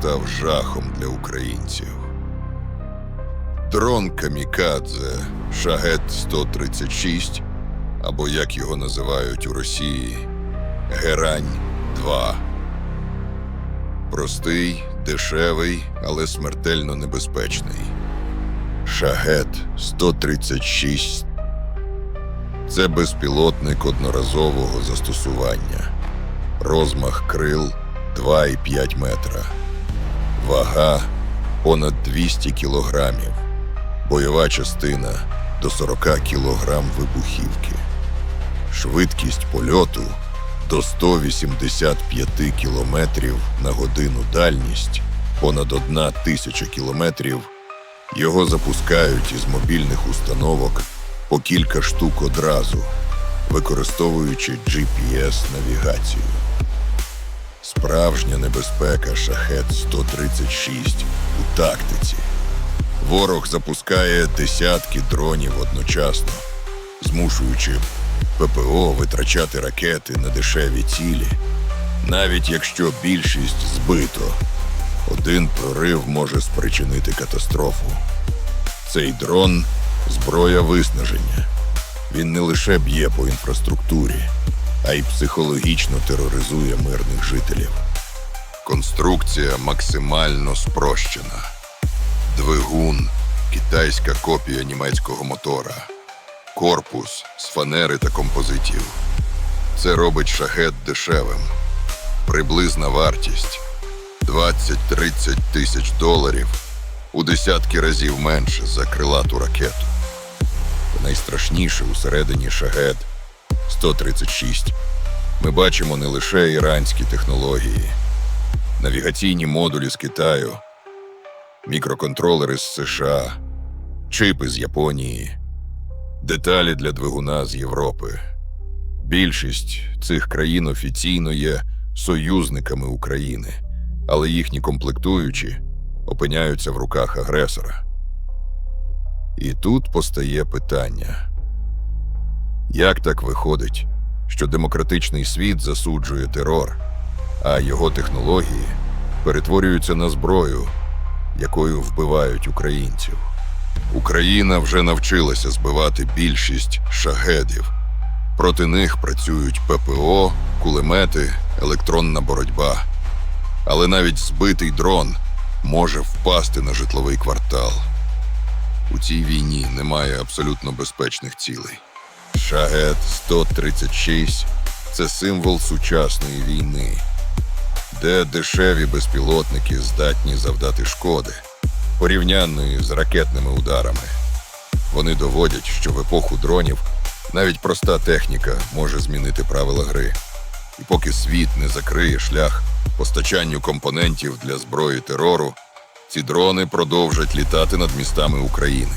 став жахом для українців. Дрон Камікадзе Шагет 136, або як його називають у Росії, Герань 2. Простий, дешевий, але смертельно небезпечний. Шагет 136 це безпілотник одноразового застосування. Розмах крил 2,5 метра. Вага понад 200 кілограмів. Бойова частина до 40 кілограм вибухівки. Швидкість польоту до 185 кілометрів на годину дальність понад одна тисяча кілометрів. Його запускають із мобільних установок по кілька штук одразу, використовуючи GPS-навігацію. Справжня небезпека шахет 136 у тактиці. Ворог запускає десятки дронів одночасно, змушуючи ППО витрачати ракети на дешеві цілі. Навіть якщо більшість збито, один прорив може спричинити катастрофу. Цей дрон зброя виснаження. Він не лише б'є по інфраструктурі, а й психологічно тероризує мирних жителів. Конструкція максимально спрощена. Двигун китайська копія німецького мотора, корпус з фанери та композитів. Це робить шахет дешевим. Приблизна вартість 20-30 тисяч доларів у десятки разів менше за крилату ракету. Найстрашніше усередині шагет 136. Ми бачимо не лише іранські технології, навігаційні модулі з Китаю, мікроконтролери з США, чипи з Японії, деталі для двигуна з Європи. Більшість цих країн офіційно є союзниками України, але їхні комплектуючі опиняються в руках агресора. І тут постає питання: як так виходить, що демократичний світ засуджує терор, а його технології перетворюються на зброю, якою вбивають українців? Україна вже навчилася збивати більшість шахедів. Проти них працюють ППО, кулемети, електронна боротьба. Але навіть збитий дрон може впасти на житловий квартал. У цій війні немає абсолютно безпечних цілей. Шагет 136 це символ сучасної війни, де дешеві безпілотники здатні завдати шкоди, порівнянної з ракетними ударами. Вони доводять, що в епоху дронів навіть проста техніка може змінити правила гри. І поки світ не закриє шлях постачанню компонентів для зброї терору, ці дрони продовжать літати над містами України.